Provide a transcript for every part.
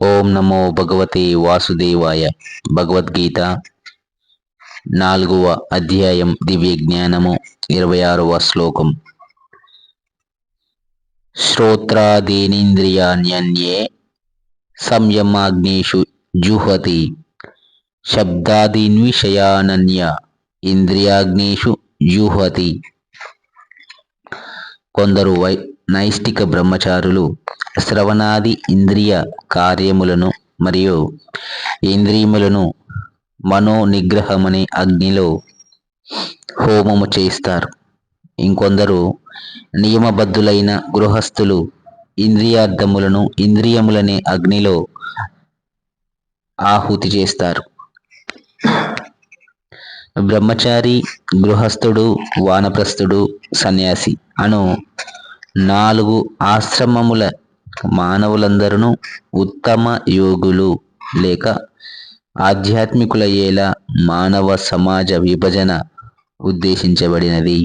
ఓం నమో భగవతే వాసుదేవాయ భగవద్గీత నాలుగవ అధ్యాయం దివ్య జ్ఞానము ఇరవై ఆరవ శ్లోకం. శ్రోత్రాదీనింద్రియాణ్యన్యే సంయమాగ్నేషు జుహతి శబ్దాదీన్విషయానన్య ఇంద్రియాగ్నేషు జుహతి. కొందరు వై నైష్టిక బ్రహ్మచారులు శ్రవణాది ఇంద్రియ కార్యములను మరియు ఇంద్రియములను మనో నిగ్రహమనే అగ్నిలో హోమము చేస్తారు ఇంకొందరు నియమబద్ధులైన గృహస్థులు ఇంద్రియార్థములను ఇంద్రియములనే అగ్నిలో ఆహుతి చేస్తారు. బ్రహ్మచారి గృహస్థుడు వానప్రస్థుడు సన్యాసి అను నాలుగు ఆశ్రమముల మానవులందరూ ఉత్తమ యోగులు లేక ఆధ్యాత్మికులయ్యేలా మానవ సమాజ విభజన ఉద్దేశించబడినది.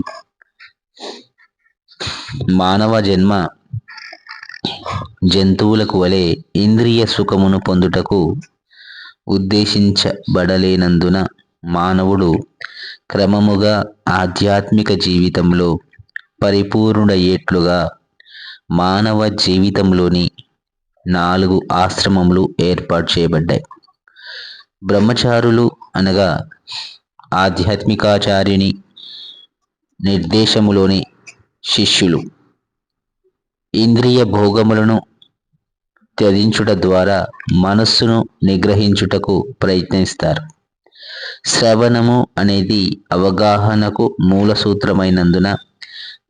మానవ జన్మ జంతువులకు వలె ఇంద్రియ సుఖమును పొందుటకు ఉద్దేశించబడలేనందున మానవుడు క్రమముగా ఆధ్యాత్మిక జీవితంలో పరిపూర్ణుడయ్యేట్లుగా మానవ జీవితంలోని నాలుగు ఆశ్రమములు ఏర్పాటు చేయబడ్డాయి. బ్రహ్మచారులు అనగా ఆధ్యాత్మికాచార్యుని నిర్దేశములోని శిష్యులు. ఇంద్రియ భోగములను త్యజించుట ద్వారా మనస్సును నిగ్రహించుటకు ప్రయత్నిస్తారు. శ్రవణము అనేది అవగాహనకు మూల సూత్రమైనందున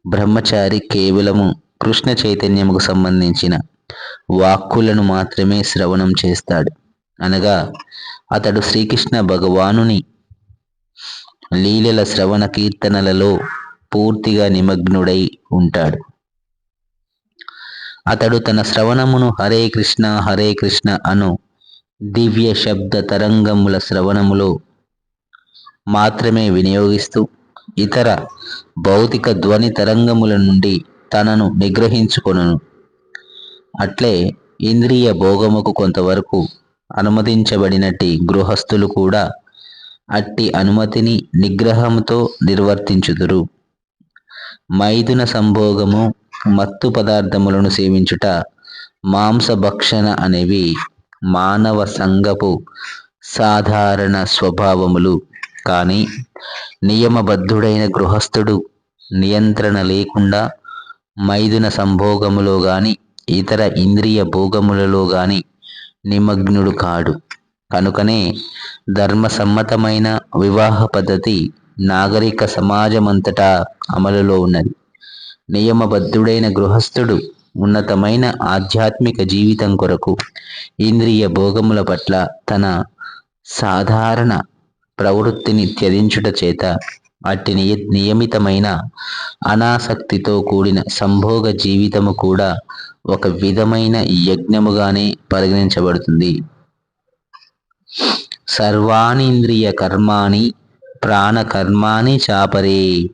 బ్రహ్మచారి కేవలము కృష్ణ చైతన్యముకు సంబంధించిన వాక్కులను మాత్రమే శ్రవణం చేస్తాడు. అనగా అతడు శ్రీకృష్ణ భగవానుని లీలల శ్రవణ కీర్తనలలో పూర్తిగా నిమగ్నుడై ఉంటాడు. అతడు తన శ్రవణమును హరే కృష్ణ హరే కృష్ణ అను దివ్య శబ్ద తరంగముల శ్రవణములో మాత్రమే వినియోగిస్తూ ఇతర భౌతిక ధ్వని తరంగముల నుండి తనను నిగ్రహించుకొను అట్లే ఇంద్రియ భోగముకు కొంతవరకు అనుమతించబడినట్టి గృహస్థులు కూడా అట్టి అనుమతిని నిగ్రహంతో నిర్వర్తించుదురు. మైథున సంభోగము మత్తు పదార్థములను సేవించుట మాంసభక్షణ అనేవి మానవ సంగపు సాధారణ స్వభావములు. కానీ నియమబద్ధుడైన గృహస్థుడు నియంత్రణ లేకుండా మైదున సంభోగములో గాని ఇతర ఇంద్రియ భోగములలో గాని నిమగ్నుడు కాడు. కనుకనే ధర్మసమ్మతమైన వివాహ పద్ధతి నాగరిక సమాజమంతటా అమలులో ఉన్నది. నియమబద్ధుడైన గృహస్థుడు ఉన్నతమైన ఆధ్యాత్మిక జీవితం కొరకు ఇంద్రియ భోగముల పట్ల తన సాధారణ ప్రవృత్తిని త్యజించుట చేత అట్టి నియ నియమితమైన అనాసక్తితో కూడిన సంభోగ జీవితము కూడా ఒక విధమైన యజ్ఞముగానే పరిగణించబడుతుంది. సర్వాణీంద్రియ కర్మాణి ప్రాణకర్మాణి చాపరే.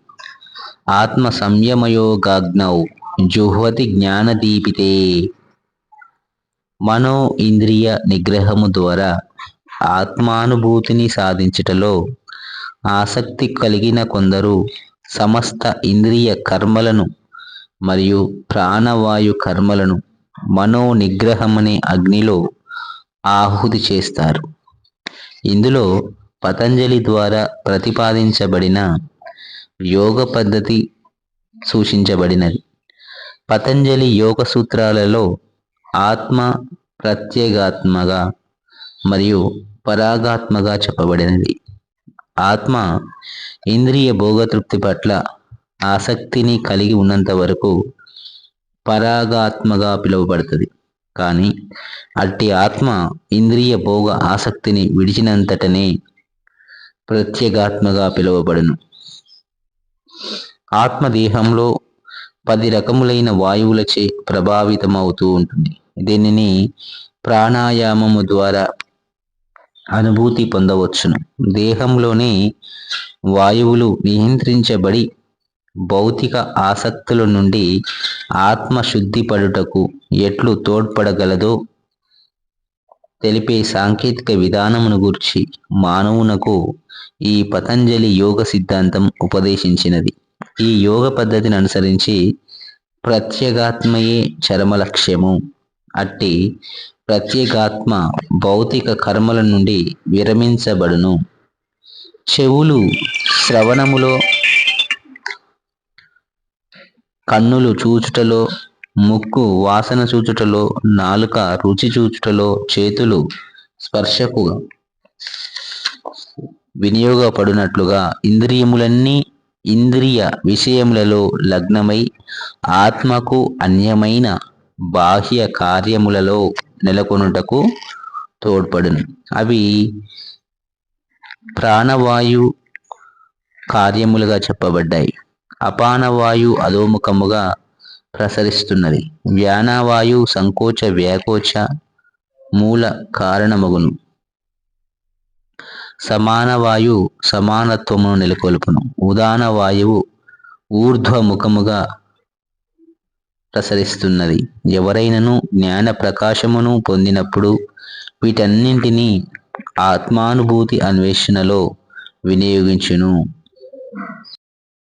ఆత్మ సంయమయోగాగ్నౌ జుహ్వతి జ్ఞానదీపితే. మనో ఇంద్రియ నిగ్రహము ద్వారా ఆత్మానుభూతిని సాధించుటలో ఆసక్తి కలిగిన కొందరు సమస్త ఇంద్రియ కర్మలను మరియు ప్రాణవాయు కర్మలను మనో నిగ్రహమనే అగ్నిలో ఆహుతి చేస్తారు. ఇందులో పతంజలి ద్వారా ప్రతిపాదించబడిన యోగ పద్ధతి సూచించబడినది. పతంజలి యోగ సూత్రాలలో ఆత్మ ప్రత్యేగాత్మగా మరియు పరాగాత్మగా చెప్పబడినది. ఆత్మ ఇంద్రియ భోగతృప్తి పట్ల ఆసక్తిని కలిగి ఉన్నంత వరకు పరాగాత్మగా పిలువబడుతుంది. కానీ అట్టి ఆత్మ ఇంద్రియ భోగ ఆసక్తిని విడిచినంతటనే ప్రత్యేగాత్మగా పిలువబడును. ఆత్మదేహంలో పది రకములైన వాయువులచే ప్రభావితమవుతూ ఉంటుంది. దీనిని ప్రాణాయామము ద్వారా అనుభూతి పొందవచ్చును. దేహంలోని వాయువులు నియంత్రించబడి భౌతిక ఆసక్తుల నుండి ఆత్మ శుద్ధి పడుటకు ఎట్లు తోడ్పడగలదో తెలిపే సాంకేతిక విధానమును గూర్చి మానవునకు ఈ పతంజలి యోగ సిద్ధాంతం ఉపదేశించినది. ఈ యోగ పద్ధతిని అనుసరించి ప్రత్యేగాత్మయే చరమ లక్ష్యము అట్టి ప్రత్యేగాత్మ భౌతిక కర్మల నుండి విరమించబడును. చెవులు శ్రవణములో కన్నులు చూచుటలో ముక్కు వాసన చూచుటలో నాలుక రుచి చూచుటలో చేతులు స్పర్శకు వినియోగపడినట్లుగా ఇంద్రియములన్నీ ఇంద్రియ విషయములలో లగ్నమై ఆత్మకు అన్యమైన బాహ్య కార్యములలో నెలకొనుటకు తోడ్పడును. అవి ప్రాణవాయు కార్యములుగా చెప్పబడ్డాయి. అపానవాయు అధోముఖముగా ప్రసరిస్తున్నది. వ్యానవాయు సంకోచ వ్యాకోచ మూల కారణమగును. సమానవాయు సమానత్వమును నెలకొల్పును. ఉదాన వాయువు ఊర్ధ్వముఖముగా ప్రసరిస్తున్నది. ఎవరైనను జ్ఞాన ప్రకాశమును పొందినప్పుడు వీటన్నింటినీ ఆత్మానుభూతి అన్వేషణలో వినియోగించును.